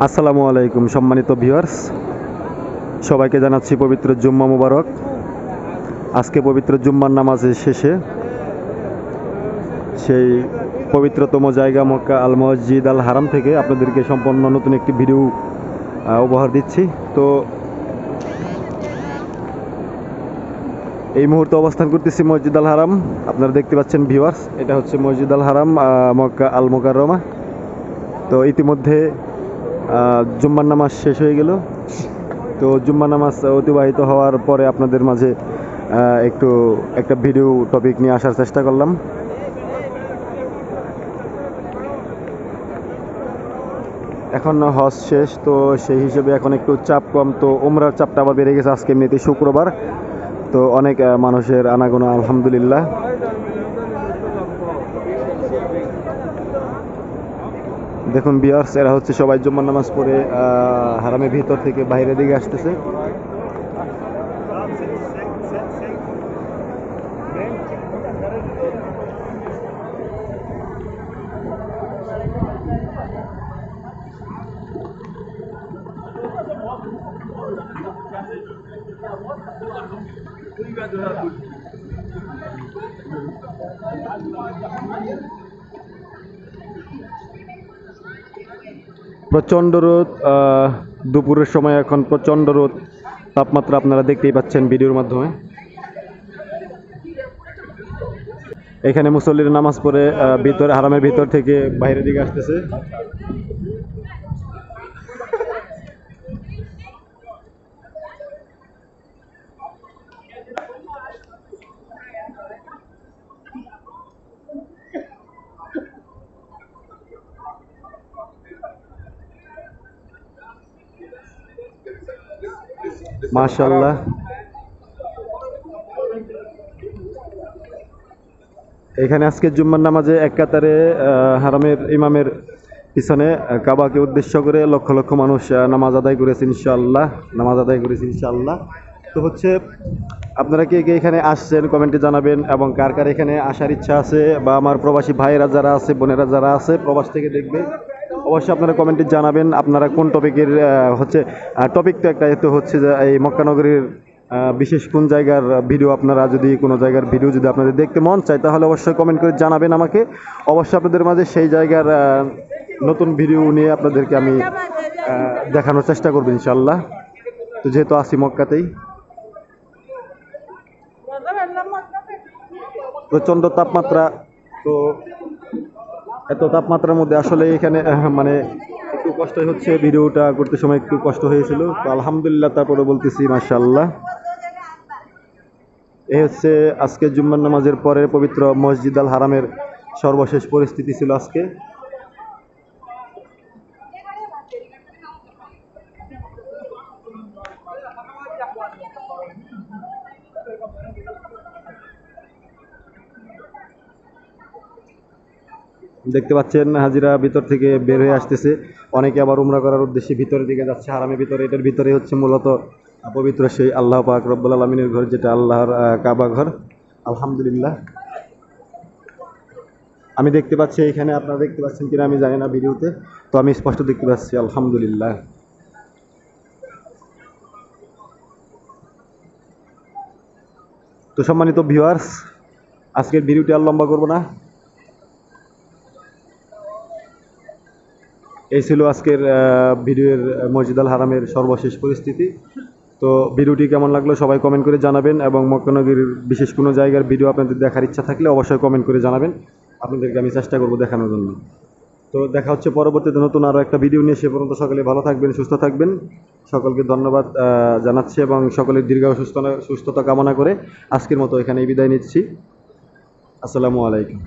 আসসালামু আলাইকুম, সম্মানিত ভিউয়ার্স। সবাইকে জানাচ্ছি পবিত্র জুম্মা মুবারক। আজকে পবিত্র জুম্মার নামাজের শেষে সেই পবিত্রতম জায়গা মক্কা আল মসজিদ আল হারাম থেকে আপনাদেরকে সম্পূর্ণ নতুন একটি ভিডিও উপহার দিচ্ছি। তো এই মুহূর্তে অবস্থান করতেছি মসজিদ আল হারাম। আপনারা দেখতে পাচ্ছেন ভিউয়ার্স, এটা হচ্ছে মসজিদ আল হারাম মক্কা আল মোকাররমা। তো ইতিমধ্যে জুম্মার নামাজ শেষ হয়ে গেল। তো জুম্মার নামাজ অতিবাহিত হওয়ার পরে আপনাদের মাঝে একটু, একটা ভিডিও টপিক নিয়ে আসার চেষ্টা করলাম। এখন হজ শেষ, তো সেই হিসেবে এখন একটু চাপ কম, তো ওমরার চাপটা আবার বেড়ে গেছে আজকে এমনিতে শুক্রবার। তো অনেক মানুষের আনাগোনা, আলহামদুলিল্লাহ। দেখুন বিয়ার্স এরা হচ্ছে সবাই জুম্মার নামাজ পড়ে হারামের ভিতর থেকে বাইরের দিকে আসতেছে। প্রচণ্ড রোদ দুপুরের সময় এখন প্রচণ্ড রোদ। তাপমাত্রা আপনারা দেখতেই পাচ্ছেন ভিডিওর মাধ্যমে। এখানে মুসল্লির নামাজ পড়ে ভিতরে, হারামের ভিতর থেকে বাইরের দিকে আসতেছে। মাশাল্লাহ এখানে আজকে জুম্মার নামাজে এক কাতারে হারামের ইমামের পিছনে কাবাকে উদ্দেশ্য করে লক্ষ লক্ষ মানুষ নামাজ আদায় করেছে ইনশাআল্লাহ, নামাজ আদায় করেছে ইনশাআল্লাহ। তো হচ্ছে, আপনারা কে কে এখানে আসছেন কমেন্টে জানাবেন, এবং কার কার এখানে আসার ইচ্ছা আছে, বা আমার প্রবাসী ভাইয়েরা যারা আছে, বোনেরা যারা আছে, প্রবাস থেকে দেখবে। অবশ্যই আপনারা কমেন্টে জানাবেন, আপনারা কোন টপিকের হচ্ছে টপিক তো একটা এতে হচ্ছে যে, এই মক্কানগরীর বিশেষ কোন জায়গার ভিডিও আপনারা যদি, কোনো জায়গার ভিডিও যদি আপনাদের দেখতে মন চায়, তাহলে অবশ্যই কমেন্ট করে জানাবেন আমাকে। অবশ্যই আপনাদের মাঝে সেই জায়গার নতুন ভিডিও নিয়ে আপনাদেরকে আমি দেখানোর চেষ্টা করব ইনশাল্লাহ তো যেহেতু আসি মক্কাতেই। প্রচণ্ড তাপমাত্রা, তো এত তাপমাত্রার মধ্যে আসলে এখানে মানে একটু কষ্টই হচ্ছে। ভিডিওটা করতে সময় একটু কষ্ট হয়েছিল। তো আলহামদুলিল্লাহ, তারপরে বলতেছি মার্শাল্লাহ এ হচ্ছে আজকে জুম্মান নামাজের পরে পবিত্র মসজিদ আল হারামের সর্বশেষ পরিস্থিতি ছিল আজকে। দেখতে পাচ্ছেন, হাজিরা ভিতর থেকে বের হয়ে আসতেছে। অনেকে আবার উমরা করার উদ্দেশ্যে ভিতরের দিকে যাচ্ছে হারামের ভিতরে। এটার ভিতরে হচ্ছে মূলত পবিত্র সেই আল্লাহ পাক রব্বুল আলমিনের ঘর, যেটা আল্লাহর কাবা ঘর। আলহামদুলিল্লাহ। আমি দেখতে পাচ্ছি এখানে, আপনারা দেখতে পাচ্ছেন কিনা আমি জানি না ভিডিওতে, তো আমি স্পষ্ট দেখতে পাচ্ছি, আলহামদুলিল্লাহ। তো সম্মানিত ভিউয়ার্স আজকের ভিডিওটি আর লম্বা করব না। এই ছিল আজকের ভিডিওর মসজিদ আল হারামের সর্বশেষ পরিস্থিতি। তো ভিডিওটি কেমন লাগল সবাই কমেন্ট করে জানাবেন এবং মক্কানগরীর বিশেষ কোনো জায়গার ভিডিও আপনাদের দেখার ইচ্ছা থাকলে অবশ্যই কমেন্ট করে জানাবেন। আপনাদেরকে আমি চেষ্টা করব দেখানোর জন্য। তো দেখা হচ্ছে পরবর্তীতে নতুন আরও একটা ভিডিও নিয়ে। সে পর্যন্ত সকলে ভালো থাকবেন, সুস্থ থাকবেন। সকলকে ধন্যবাদ জানাচ্ছি এবং সকলের দীর্ঘ সুস্থ সুস্থতা কামনা করে আজকের মতো এখানেই বিদায় নিচ্ছি। আসসালামু আলাইকুম।